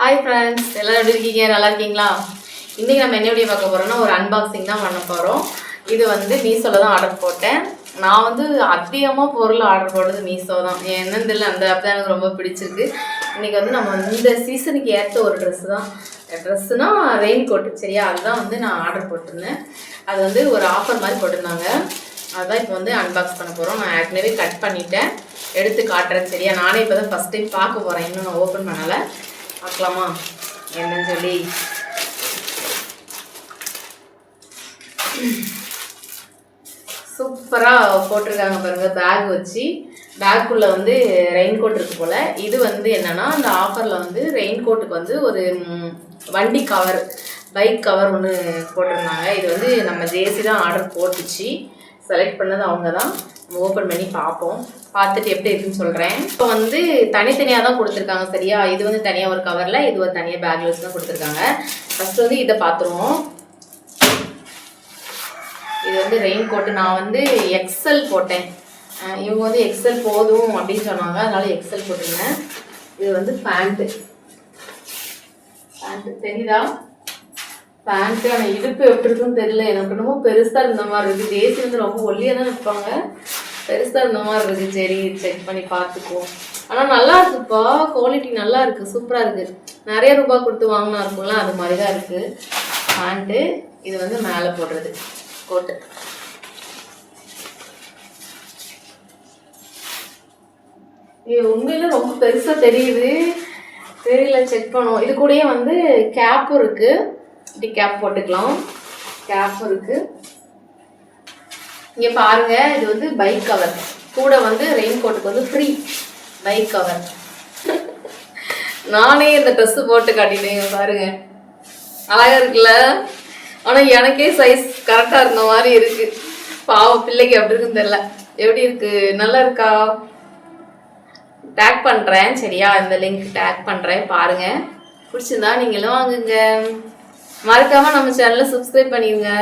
Hi friends எல்லோரும் எப்படி இருக்கீங்க? நல்லா இருக்கீங்களா? இன்றைக்கி நம்ம என்ன வீடியோ பார்க்க போகிறோம்னா ஒரு அன்பாக்சிங் தான் பண்ண போகிறோம் இது வந்து மீஷோவில் தான் ஆர்டர் போட்டேன். நான் வந்து அதிகமாக பொருள் ஆர்டர் போடுறது மீஷோ தான். என்னன்னு தெரியல அந்த ஆப் தான் எனக்கு ரொம்ப பிடிச்சிருக்கு. இன்றைக்கி வந்து நம்ம இந்த சீசனுக்கு ஏற்ற ஒரு ட்ரெஸ்ஸு தான். ட்ரெஸ்ஸுனால் ரெயின் கோட்டு சரியா? அதுதான் வந்து நான் ஆர்டர் போட்டிருந்தேன். அது வந்து ஒரு ஆஃபர் மாதிரி போட்டிருந்தாங்க. அதுதான் இப்போ வந்து அன்பாக்ஸ் பண்ண போகிறோம் நான் ஏற்கனவே கட் பண்ணிட்டேன். எடுத்து காட்டுறேன் சரியா? நானே இப்போ தான் ஃபஸ்ட் டைம் பார்க்க போகிறேன் இன்னும் நான் ஓப்பன் பண்ணலை. பார்க்கலாமா? என்னன்னு சொல்லி. சூப்பராக போட்டிருக்காங்க பாருங்க பேக் வச்சு. பேக்குள்ளே வந்து ரெயின் கோட் இருக்கு போல். இது வந்து என்னன்னா அந்த ஆஃபரில் வந்து ரெயின் கோட்டுக்கு வந்து ஒரு வண்டி கவர் பைக் கவர் ஒன்று போட்டிருந்தாங்க. இது வந்து நம்ம ஜேசி தான் ஆர்டர் போட்டுச்சு. செலக்ட் பண்ணது அவங்க தான் ஓப்பன் பண்ணி பார்ப்போம். பார்த்துட்டு எப்படி இருக்குன்னு சொல்கிறேன் இப்போ வந்து தனித்தனியாக தான் கொடுத்துருக்காங்க சரியா? இது வந்து தனியாக ஒரு கவரில் இது ஒரு தனியாக பேக்கில் வச்சு தான் கொடுத்துருக்காங்க. ஃபஸ்ட்டு வந்து இதை பார்த்துருவோம். இது வந்து ரெயின் கோட்டு நான் வந்து எக்ஸல் போட்டேன். இவங்க வந்து எக்ஸல் போதும் அப்படின்னு சொன்னாங்க. அதனால் எக்ஸல் போட்டிருந்தேன். இது வந்து பேண்ட்டு பேண்ட்டு தெரியுதா? பேண்ட்டு ஆனால் இடுப்பு எப்படி இருக்குன்னு தெரியல. எனக்கு என்னமோ பெருசாக இருந்த மாதிரி இருக்குது தேசி வந்து ரொம்ப ஒல்லியாக தான் இருப்பாங்க பெருசாக இருந்த மாதிரி இருக்குது சரி செக் பண்ணி பார்த்துக்குவோம். ஆனால் நல்லா இருக்குப்பா. குவாலிட்டி நல்லா இருக்குது சூப்பராக இருக்குது நிறைய ரூபாய் கொடுத்து வாங்கினா இருக்கும்ல அது மாதிரி தான் இருக்குது பேண்ட்டு இது வந்து மேலே போடுறது. கோட்டு இது உண்மையில ரொம்ப பெருசாக தெரியுது. தெரியல செக் பண்ணுவோம். இது கூடயே வந்து கேப்பும் இருக்கு. இப்படி கேப் போட்டுக்கலாம். கேப்பும் இருக்குது இங்கே பாருங்க இது வந்து பைக் கவர் கூட வந்து ரெயின் கோட்டுக்கு வந்து ஃப்ரீ பைக் கவர் நானே இந்த ட்ரெஸ் போட்டு காட்டினேன் பாருங்க. அழகா இருக்குல்ல? ஆனா எனக்கே சைஸ் கரெக்டா இருந்த மாதிரி இருக்கு. பாவம் பிள்ளைக்கு எப்படி இருக்குன்னு தெரியல. எப்படி இருக்கு? நல்லா இருக்கா? டேக் பண்ணுறேன் சரியா? இந்த லிங்க் டேக் பண்ணுறேன் பாருங்க. பிடிச்சிருந்தா நீங்களும் வாங்குங்க. மறக்காம நம்ம சேனலை சப்ஸ்கிரைப் பண்ணிடுங்க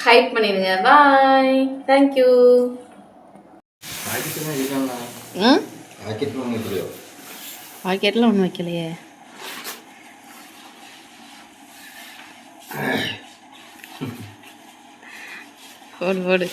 ஹைப் பண்ணிடுங்க. பாய் தேங்க்யூ ம்? பாக்கெட்டில் ஒன்றும் வைக்கலையே. போடு போடு.